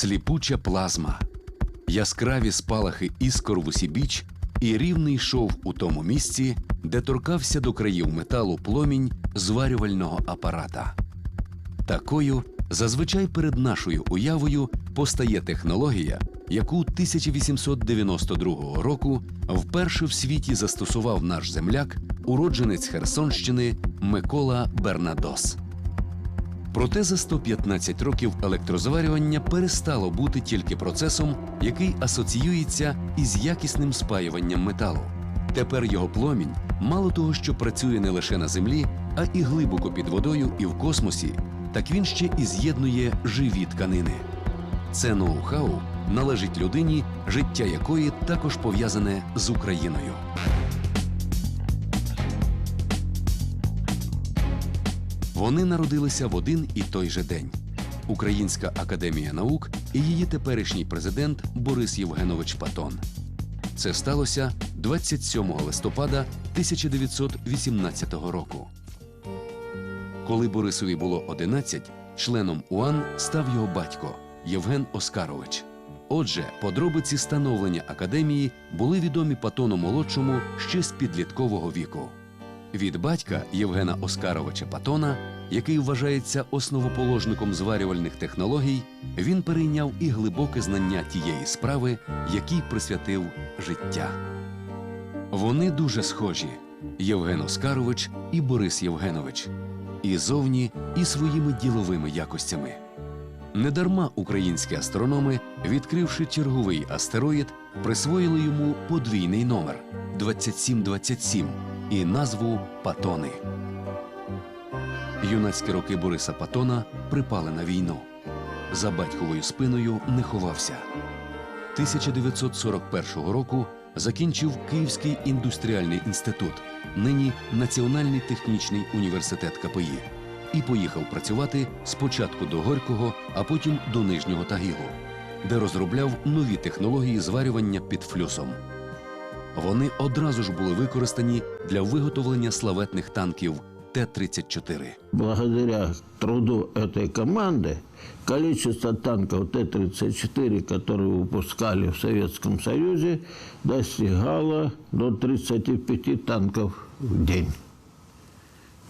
сліпуча плазма, яскраві спалахи іскор в усібіч і рівний шов у тому місці, де торкався до країв металу пломінь зварювального апарата. Такою зазвичай перед нашою уявою постає технологія, яку 1892 року вперше в світі застосував наш земляк, уродженець Херсонщини Микола Бернадос. Проте за 115 років електрозварювання перестало бути тільки процесом, який асоціюється із якісним спаюванням металу. Тепер його пломінь мало того, що працює не лише на землі, а і глибоко під водою і в космосі, так він ще і з'єднує живі тканини. Це ноу-хау належить людині, життя якої також пов'язане з Україною. Вони народилися в один і той же день. Українська академія наук і її теперішній президент Борис Євгенович Патон. Це сталося 27 листопада 1918 року. Коли Борисові було 11, членом УАН став його батько Євген Оскарович. Отже, подробиці становлення академії були відомі Патону молодшому ще з підліткового віку. Від батька Євгена Оскаровича Патона, який вважається основоположником зварювальних технологій, він перейняв і глибоке знання тієї справи, якій присвятив життя. Вони дуже схожі Євген Оскарович і Борис Євгенович, і зовні, і своїми діловими якостями. Недарма українські астрономи, відкривши черговий астероїд, присвоїли йому подвійний номер 2727 і назву Патони. Юнацькі роки Бориса Патона припали на війну. За батьковою спиною не ховався. 1941 року закінчив Київський індустріальний інститут, нині Національний технічний університет КПІ, і поїхав працювати спочатку до Горького, а потім до Нижнього Тагілу, де розробляв нові технології зварювання під флюсом. Вони одразу ж були використані для виготовлення славетних танків Т-34. Благодаря труду этой команды количество танков Т-34, которые выпускали в Советском Союзе, достигало до 35 танков в день.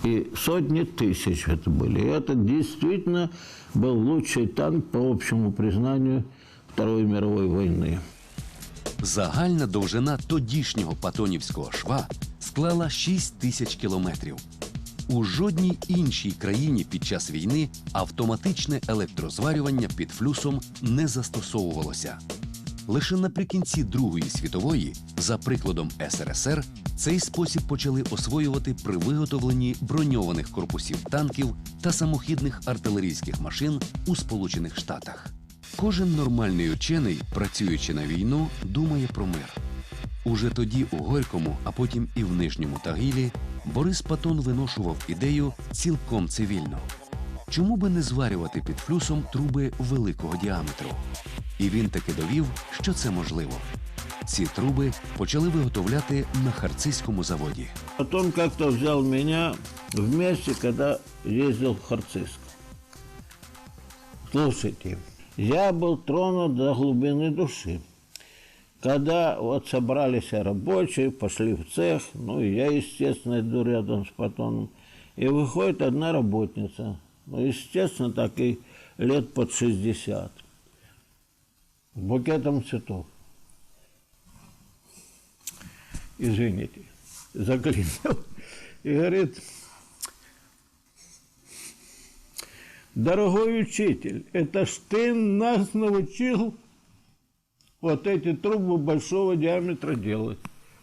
И сотни тысяч это были. И это действительно был лучший танк по общему признанию Второй мировой войны. Загальна довжина тодішнього патонівського шва склала 6 тисяч кілометрів. У жодній іншій країні під час війни автоматичне електрозварювання під флюсом не застосовувалося. Лише наприкінці Другої світової, за прикладом СРСР, цей спосіб почали освоювати при виготовленні броньованих корпусів танків та самохідних артилерійських машин у Сполучених Штатах. Кожен нормальний учений, працюючи на війну, думає про мир. Уже тоді у Горькому, а потім і в Нижньому Тагілі, Борис Патон виношував ідею цілком цивільно. Чому би не зварювати під флюсом труби великого діаметру? І він таки довів, що це можливо. Ці труби почали виготовляти на харцизькому заводі. Потом как-то взял меня вместе, когда ездил в Харциск. Слушайте, я был тронут до глубины души. Когда вот собрались рабочие, пошли в цех, ну и я, естественно, иду рядом с Патоном, и выходит одна работница, ну, естественно, так и лет под 60, с букетом цветов. Извините, заклинил. И говорит, дорогой учитель, это ж ты нас научил вот эти трубы большого диаметра делать.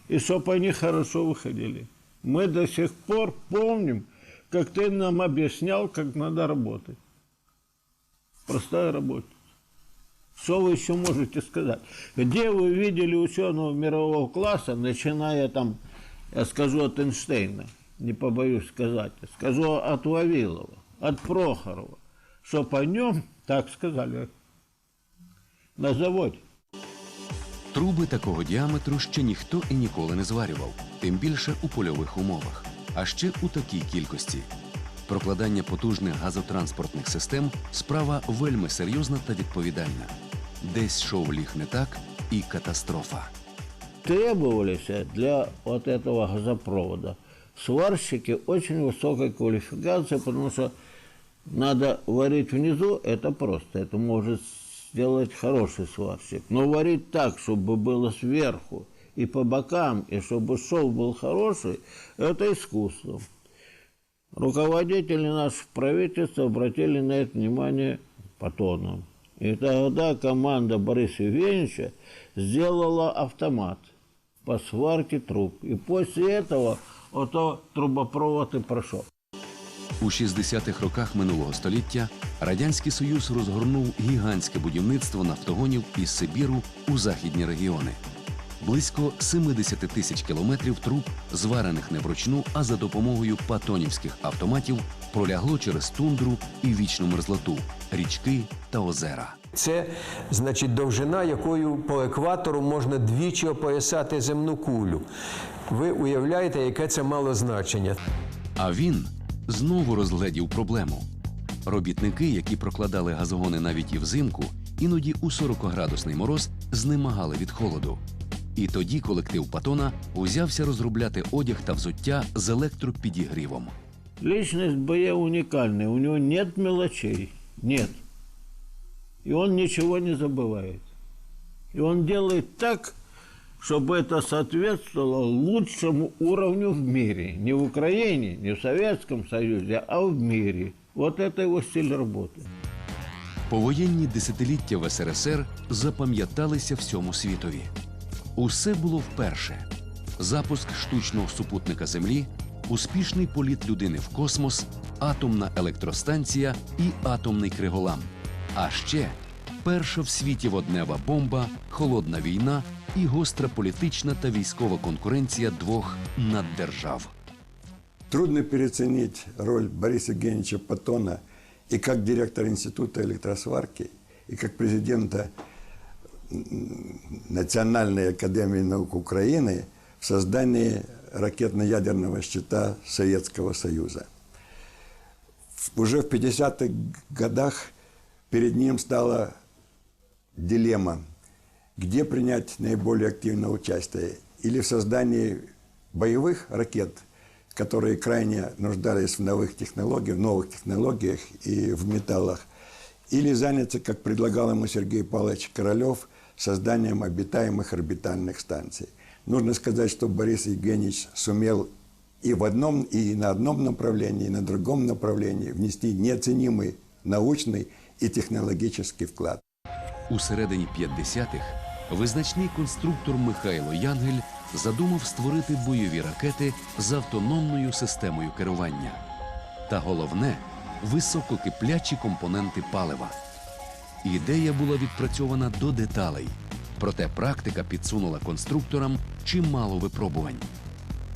И чтоб они хорошо выходили. Мы до сих пор помним, как ты нам объяснял, как надо работать. Простая работа. Что вы еще можете сказать? Где вы видели ученого мирового класса, начиная там, я скажу, от Эйнштейна, не побоюсь сказать, скажу от Вавилова, от Прохорова, что по нем, так сказали, на заводе. Труби такого діаметру ще ніхто і ніколи не зварював, тим більше у польових умовах, а ще у такій кількості. Прокладання потужних газотранспортних систем справа вельми серйозна та відповідальна. Десь шов ліг не так, і катастрофа. требовались для вот этого газопровода сварщики очень высокой квалификации, потому что надо варить внизу, это просто, это может сделать хороший сварщик. Но варить так, чтобы было сверху и по бокам, и чтобы шов был хороший, это искусство. Руководители нашего правительства обратили на это внимание потом. И тогда команда Бориса Евгеньевича сделала автомат по сварке труб. И после этого вот трубопровод и прошел. У 60-х роках минулого століття Радянський Союз розгорнув гігантське будівництво нафтогонів із Сибіру у західні регіони. Близько 70 тисяч кілометрів труб, зварених не вручну, а за допомогою патонівських автоматів, пролягло через тундру і вічну мерзлоту, річки та озера. Це значить довжина, якою по екватору можна двічі опоясати земну кулю. Ви уявляєте, яке це мало значення. А він знову розгледів проблему. Робітники, які прокладали газогони навіть і взимку, іноді у 40-градусний мороз знемагали від холоду. І тоді колектив Патона узявся розробляти одяг та взуття з електропідігрівом. Личность Б.Е. уникальная, у него нет мелочей, нет. И он ничего не забывает. И он делает так, чтобы это соответствовало лучшему уровню в мире. Не в Украине, не в Советском Союзе, а в мире. Вот это его стиль работы. Повоєнні десятиліття в СРСР запам'яталися всьому світові. Усе було вперше: запуск штучного супутника Землі, успішний політ людини в космос, атомна електростанція і атомний криголам. А ще перша в світі воднева бомба, холодна війна і гостра політична та військова конкуренція двох наддержав. Трудно переоценить роль Бориса Евгеньевича Патона и как директора Института электросварки, и как президента м, Национальной академии наук Украины в создании ракетно-ядерного щита Советского Союза. Уже в 50-х годах перед ним стала дилемма, где принять наиболее активное участие. Или в создании боевых ракет, которые крайне нуждались в новых технологиях, в новых технологиях и в металлах, или заняться, как предлагал ему Сергей Павлович Королев, созданием обитаемых орбитальных станций. Нужно сказать, что Борис Евгеньевич сумел и в одном, и на одном направлении, и на другом направлении внести неоценимый научный и технологический вклад. У середині 50-х визначний конструктор Михайло Янгель задумав створити бойові ракети з автономною системою керування. Та головне висококиплячі компоненти палива. Ідея була відпрацьована до деталей, проте практика підсунула конструкторам чимало випробувань.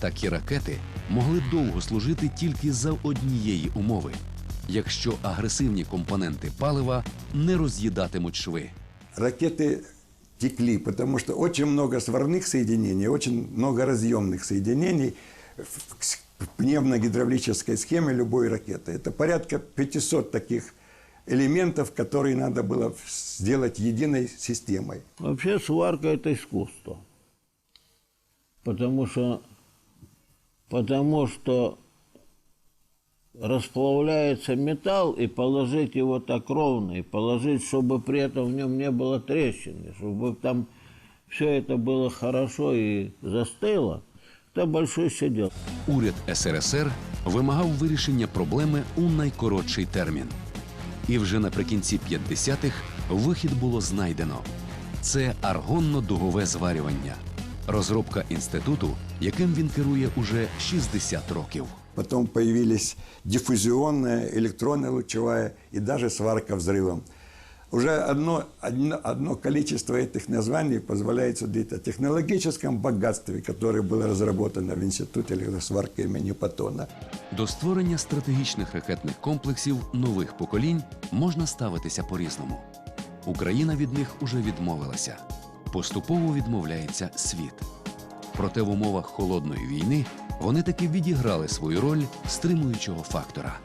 Такі ракети могли довго служити тільки за однієї умови, якщо агресивні компоненти палива не роз'їдатимуть шви. Ракеты текли, потому что очень много сварных соединений, очень много разъемных соединений в пневмогидравлической схеме любой ракеты. Это порядка 500 таких элементов, которые надо было сделать единой системой. Вообще сварка – это искусство. Потому что, потому что расплавляется металл, и положить его так ровно, и положить, чтобы при этом в нем не было трещины, чтобы там все это было хорошо и застыло, это большое еще дело. Уряд СРСР вимагав вирішення проблеми у найкоротший термін. І вже наприкінці 50-х вихід було знайдено. Це аргонно-дугове зварювання, розробка інституту, яким він керує уже 60 років. Потом появились диффузионная, электронная лучевая и даже сварка взрывом. Уже одно, одно, одно количество этих названий позволяет судить о технологическом богатстве, которое было разработано в Институте электросварки имени Патона. До створення стратегічних ракетних комплексів нових поколінь можна ставитися по-різному. Україна від них уже відмовилася. Поступово відмовляється світ. Проте в умовах холодної війни вони таки відіграли свою роль стримуючого фактора.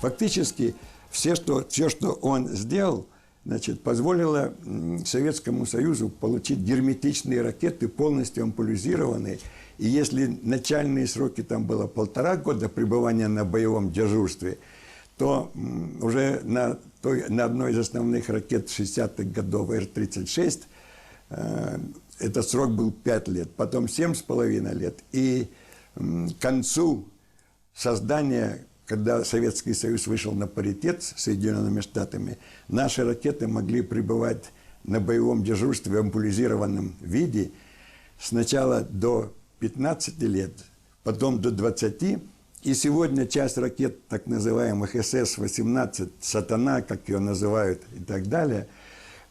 Фактически все, что, все, что он сделал, значит, позволило м, Советскому Союзу получить герметичные ракеты, полностью ампулизированные. И если начальные сроки там было полтора года пребывания на боевом дежурстве, то м, уже на, той, на одной из основных ракет 60-х годов Р-36 э, этот срок был 5 лет, потом 7,5 лет. И к концу создания, когда Советский Союз вышел на паритет с Соединенными Штатами, наши ракеты могли пребывать на боевом дежурстве в ампулизированном виде сначала до 15 лет, потом до 20. И сегодня часть ракет, так называемых СС-18, «Сатана», как ее называют, и так далее,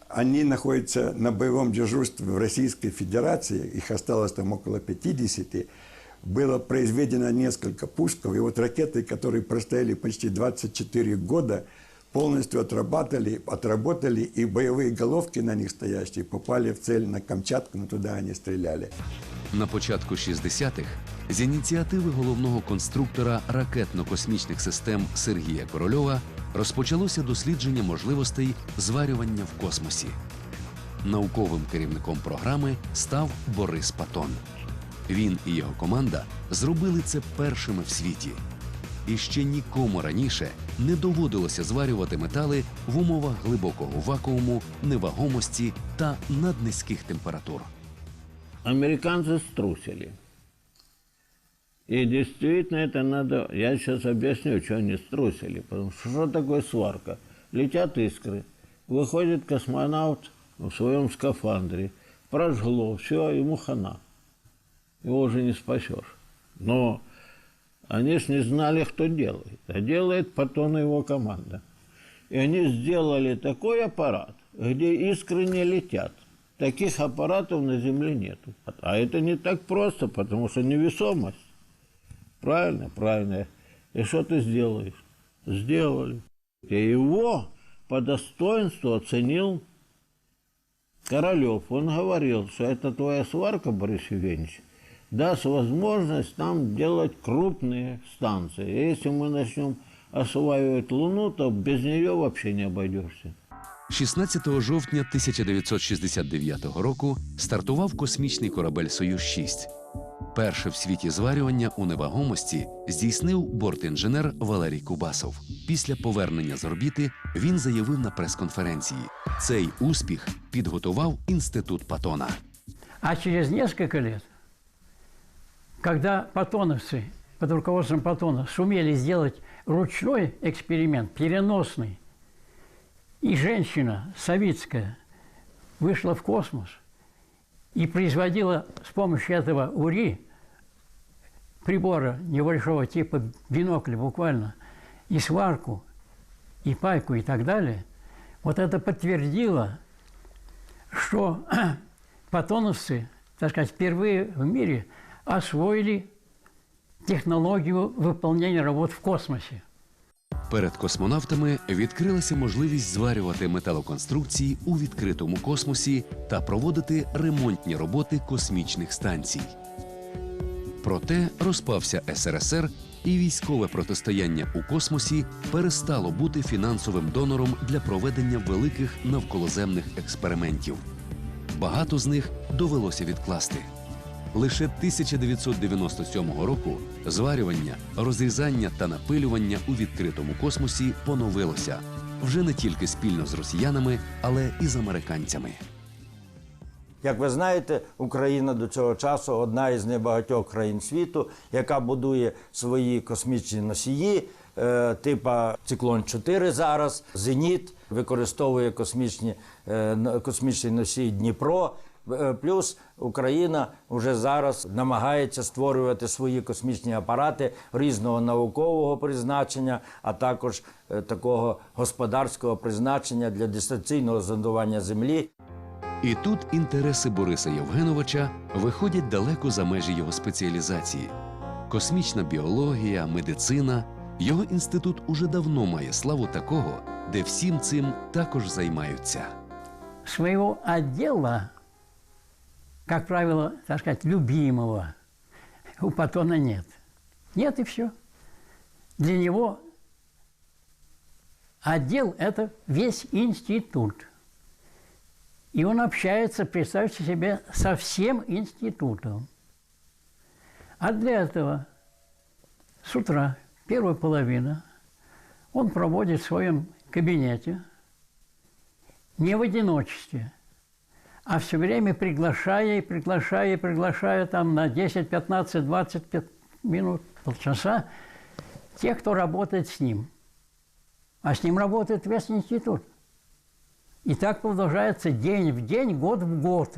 они находятся на боевом дежурстве в Российской Федерации, их осталось там около 50, было произведено несколько пусков, и вот ракеты, которые простояли почти 24 года, полностью отрабатывали, отработали, и боевые головки на них стоящие попали в цель на Камчатку, но туда они стреляли. На початку 60-х з ініціативи головного конструктора ракетно-космічних систем Сергія Корольова розпочалося дослідження можливостей зварювання в космосі. Науковим керівником програми став Борис Патон. Він і його команда зробили це першими в світі. І ще нікому раніше не доводилося зварювати метали в умовах глибокого вакууму, невагомості та наднизьких температур. Американцы струсили. И действительно это надо... Я сейчас объясню, что они струсили. Потому что что такое сварка? Летят искры. Выходит космонавт в своем скафандре. Прожгло, все, ему хана. Его уже не спасешь. Но они ж не знали, кто делает. А делает Патон его команда. И они сделали такой аппарат, где искры не летят. Таких аппаратов на Земле нету. А это не так просто, потому что невесомость. Правильно? Правильно. И что ты сделаешь? Сделали. И его по достоинству оценил Королев. Он говорил, что это твоя сварка, Борис Евгеньевич, даст возможность нам делать крупные станции. И если мы начнем осваивать Луну, то без нее вообще не обойдешься. 16 жовтня 1969 року стартував космічний корабель Союз 6 Перше в світі зварювання у невагомості здійснив бортінженер Валерій Кубасов. Після повернення з орбіти він заявив на прес-конференції: цей успіх підготував інститут Патона. А через несколько лет, когда патоновцы под руководством Патона сумели сделать ручной эксперимент, переносный, и женщина Савицкая вышла в космос и производила с помощью этого УРИ, прибора небольшого типа бинокля буквально, и сварку, и пайку и так далее, вот это подтвердило, что патоновцы, так сказать, впервые в мире освоили технологию выполнения работ в космосе. Перед космонавтами відкрилася можливість зварювати металоконструкції у відкритому космосі та проводити ремонтні роботи космічних станцій. Проте розпався СРСР, і військове протистояння у космосі перестало бути фінансовим донором для проведення великих навколоземних експериментів. Багато з них довелося відкласти. Лише 1997 року зварювання, розрізання та напилювання у відкритому космосі поновилося вже не тільки спільно з росіянами, але і з американцями. Як ви знаєте, Україна до цього часу одна із небагатьох країн світу, яка будує свої космічні носії, е, типа Циклон 4 зараз, Зеніт, використовує космічні, е, космічний носій Дніпро. Е, Плюс Україна вже зараз намагається створювати свої космічні апарати різного наукового призначення, а також е, такого господарського призначення для дистанційного зондування Землі. І тут інтереси Бориса Євгеновича виходять далеко за межі його спеціалізації. Космічна біологія, медицина. Його інститут уже давно має славу такого, де всім цим також займаються. Своего отдела, как правило, так сказать, любимого, у Патона нет. Нет и все. Для него Отдел – это весь институт. И он общается, представьте себе, со всем институтом. А для этого с утра, первая половина, он проводит в своем кабинете, не в одиночестве, а все время приглашая и приглашая и приглашая там на 10, 15, 25 минут, полчаса тех, кто работает с ним. А с ним работает весь институт. И так продолжается день в день, год в год.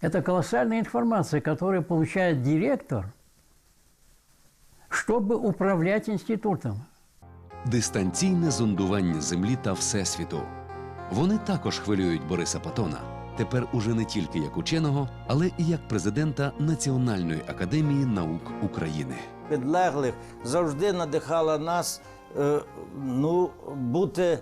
Это колоссальная информация, которую получает директор, чтобы управлять інститутом. Дистанційне зондування землі та всесвіту. Вони також хвилюють Бориса Патона. Тепер уже не тільки як ученого, але і як президента Національної академії наук України. підлеглих завжди надихала нас е, ну, бути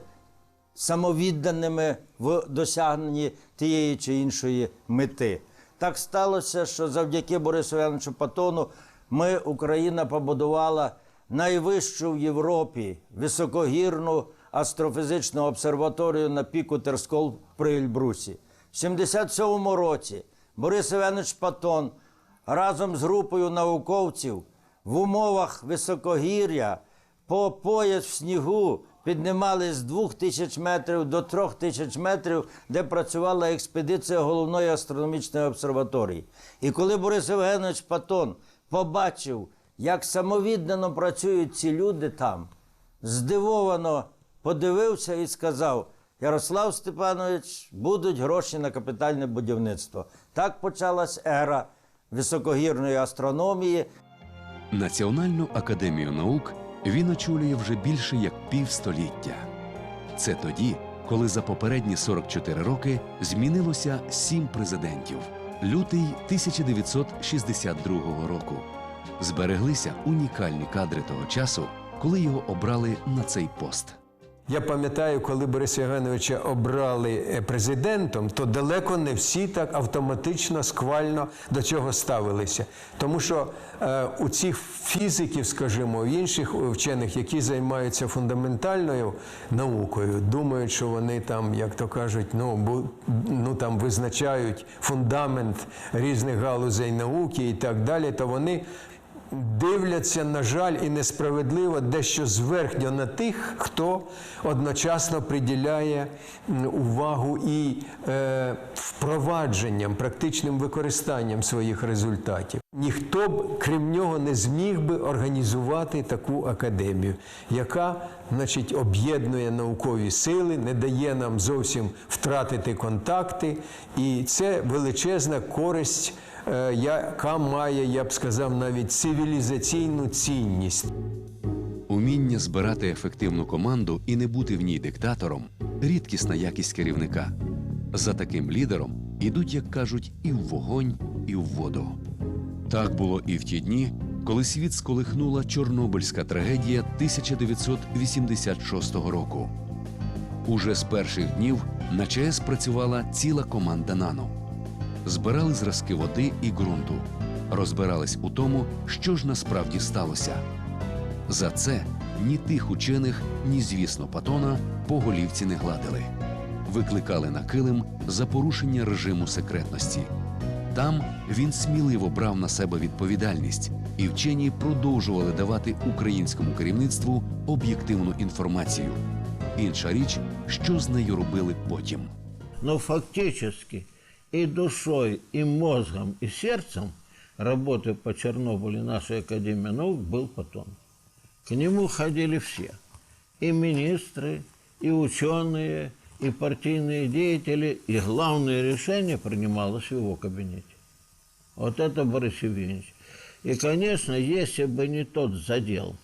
самовідданими в досягненні тієї чи іншої мети. Так сталося, що завдяки Борису Івановичу Патону ми, Україна, побудувала найвищу в Європі високогірну астрофізичну обсерваторію на піку Терскол при Ельбрусі. В 77-му році Борис Іванович Патон разом з групою науковців в умовах високогір'я по пояс в снігу піднімали з 2000 метрів до 3000 метрів, де працювала експедиція головної астрономічної обсерваторії. І коли Борис Євгенович Патон побачив, як самовіддано працюють ці люди там, здивовано подивився і сказав: Ярослав Степанович, будуть гроші на капітальне будівництво. Так почалась ера високогірної астрономії. Національну академію наук він очолює вже більше як півстоліття. Це тоді, коли за попередні 44 роки змінилося сім президентів. Лютий 1962 року. Збереглися унікальні кадри того часу, коли його обрали на цей пост. Я пам'ятаю, коли Бориса Євгеновича обрали е, президентом, то далеко не всі так автоматично, сквально до цього ставилися. Тому що е, у цих фізиків, скажімо, в інших вчених, які займаються фундаментальною наукою, думають, що вони там, як то кажуть, ну, бу, ну там визначають фундамент різних галузей науки і так далі, то вони дивляться, на жаль, і несправедливо дещо зверхньо на тих, хто одночасно приділяє увагу і е, впровадженням, практичним використанням своїх результатів. Ніхто б, крім нього, не зміг би організувати таку академію, яка значить, об'єднує наукові сили, не дає нам зовсім втратити контакти, і це величезна користь яка має, я б сказав, навіть цивілізаційну цінність. Уміння збирати ефективну команду і не бути в ній диктатором рідкісна якість керівника. За таким лідером ідуть, як кажуть, і в вогонь, і в воду. Так було і в ті дні, коли світ сколихнула Чорнобильська трагедія 1986 року. Уже з перших днів на ЧАЕС працювала ціла команда НАНО. Збирали зразки води і ґрунту, розбирались у тому, що ж насправді сталося. За це ні тих учених, ні, звісно, Патона по голівці не гладили. Викликали на килим за порушення режиму секретності. Там він сміливо брав на себе відповідальність, і вчені продовжували давати українському керівництву об'єктивну інформацію. Інша річ, що з нею робили потім. Но фактически и душой, и мозгом, и сердцем работы по Чернобылю нашей Академии наук был потом. К нему ходили все. И министры, и ученые, и партийные деятели, и главное решение принималось в его кабинете. Вот это Борис Евгеньевич. И, конечно, если бы не тот задел,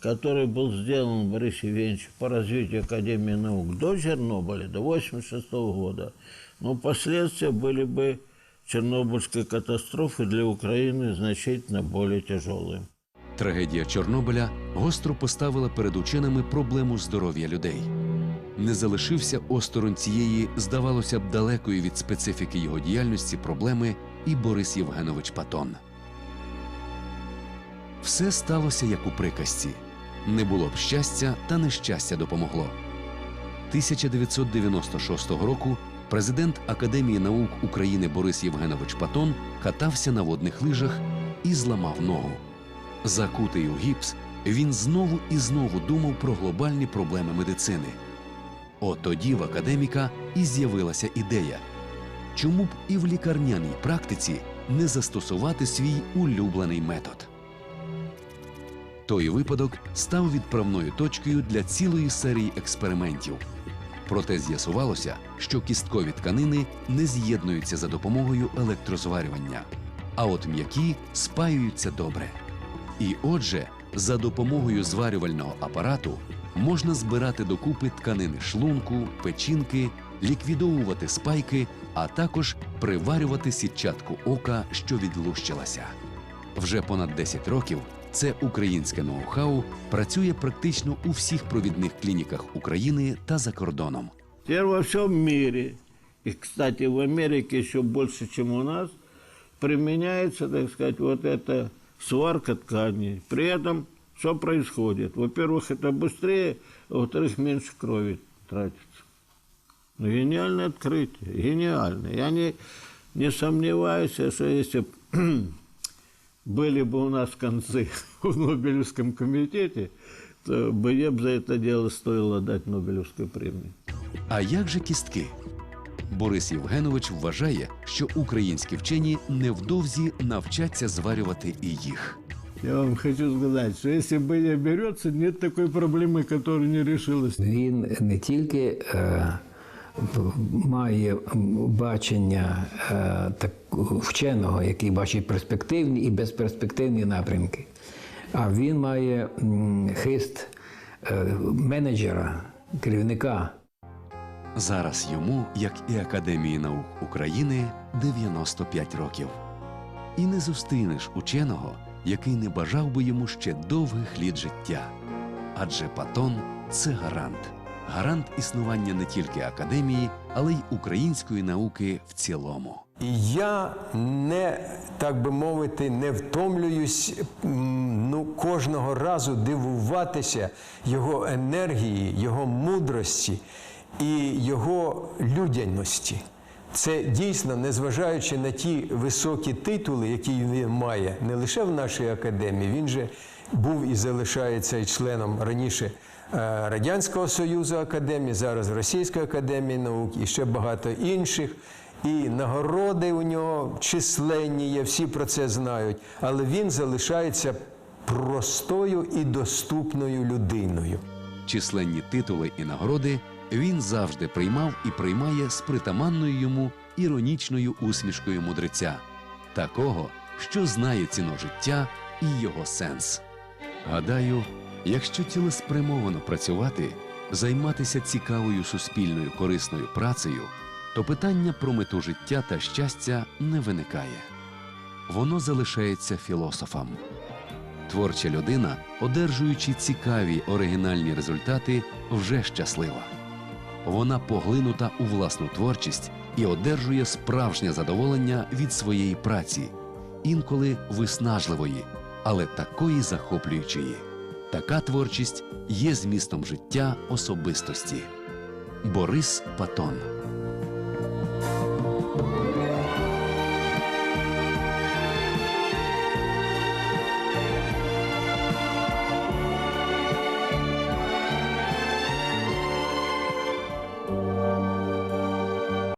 который был сделан Борисом Евгеньевичем по развитию Академии наук до Чернобыля, до 1986 года, но последствия были бы Чернобыльской катастрофы для Украины значительно более тяжелые. Трагедія Чорнобиля гостро поставила перед ученими проблему здоров'я людей. Не залишився осторонь цієї, здавалося б, далекої від специфіки його діяльності проблеми і Борис Євгенович Патон. Все сталося як у приказці. Не було б щастя, та нещастя допомогло. 1996 року президент Академії наук України Борис Євгенович Патон катався на водних лижах і зламав ногу. Закутий у гіпс, він знову і знову думав про глобальні проблеми медицини. От тоді в академіка і з'явилася ідея, чому б і в лікарняній практиці не застосувати свій улюблений метод. Той випадок став відправною точкою для цілої серії експериментів. Проте з'ясувалося, що кісткові тканини не з'єднуються за допомогою електрозварювання, а от м'які спаюються добре. І отже, за допомогою зварювального апарату можна збирати докупи тканини шлунку, печінки, ліквідовувати спайки, а також приварювати сітчатку ока, що відлущилася. Вже понад 10 років це українське ноу-хау працює практично у всіх провідних клініках України та за кордоном. Теперь во всем мире, и, кстати, в Америке еще больше, чем у нас, применяется, так сказать, вот эта сварка тканей. При этом что происходит? Во-первых, это быстрее, а во-вторых, меньше крови тратится. Ну, гениальное открытие, гениальное. Я не, не сомневаюсь, что если б были бы у нас концы в Нобелевском комитете, то мне бы за это дело стоило дать Нобелевскую премию. А як же кістки? Борис Євгенович вважає, що українські вчені невдовзі навчаться зварювати і їх. Я вам хочу сказать, что если бы не берется, нет такой проблемы, которая не решилась. Він не тільки е, в- має бачення е, так, вченого, який бачить перспективні і безперспективні напрямки, а він має хист е, менеджера, керівника. Зараз йому, як і Академії наук України, 95 років. І не зустрінеш ученого, який не бажав би йому ще довгих літ життя. Адже Патон це гарант. Гарант існування не тільки академії, але й української науки в цілому. І я не, так би мовити, не втомлююсь ну, кожного разу дивуватися його енергії, його мудрості і його людяності. Це дійсно, незважаючи на ті високі титули, які він має, не лише в нашій академії, він же був і залишається членом раніше Радянського Союзу Академії, зараз Російської академії наук і ще багато інших. І нагороди у нього численні є, всі про це знають. Але він залишається простою і доступною людиною. Численні титули і нагороди він завжди приймав і приймає з притаманною йому іронічною усмішкою мудреця, такого, що знає ціну життя і його сенс. Гадаю, якщо цілеспрямовано працювати, займатися цікавою суспільною корисною працею, то питання про мету життя та щастя не виникає. Воно залишається філософам. Творча людина, одержуючи цікаві оригінальні результати, вже щаслива. Вона поглинута у власну творчість і одержує справжнє задоволення від своєї праці, інколи виснажливої, але такої захоплюючої. Така творчість є змістом життя особистості. Борис Патон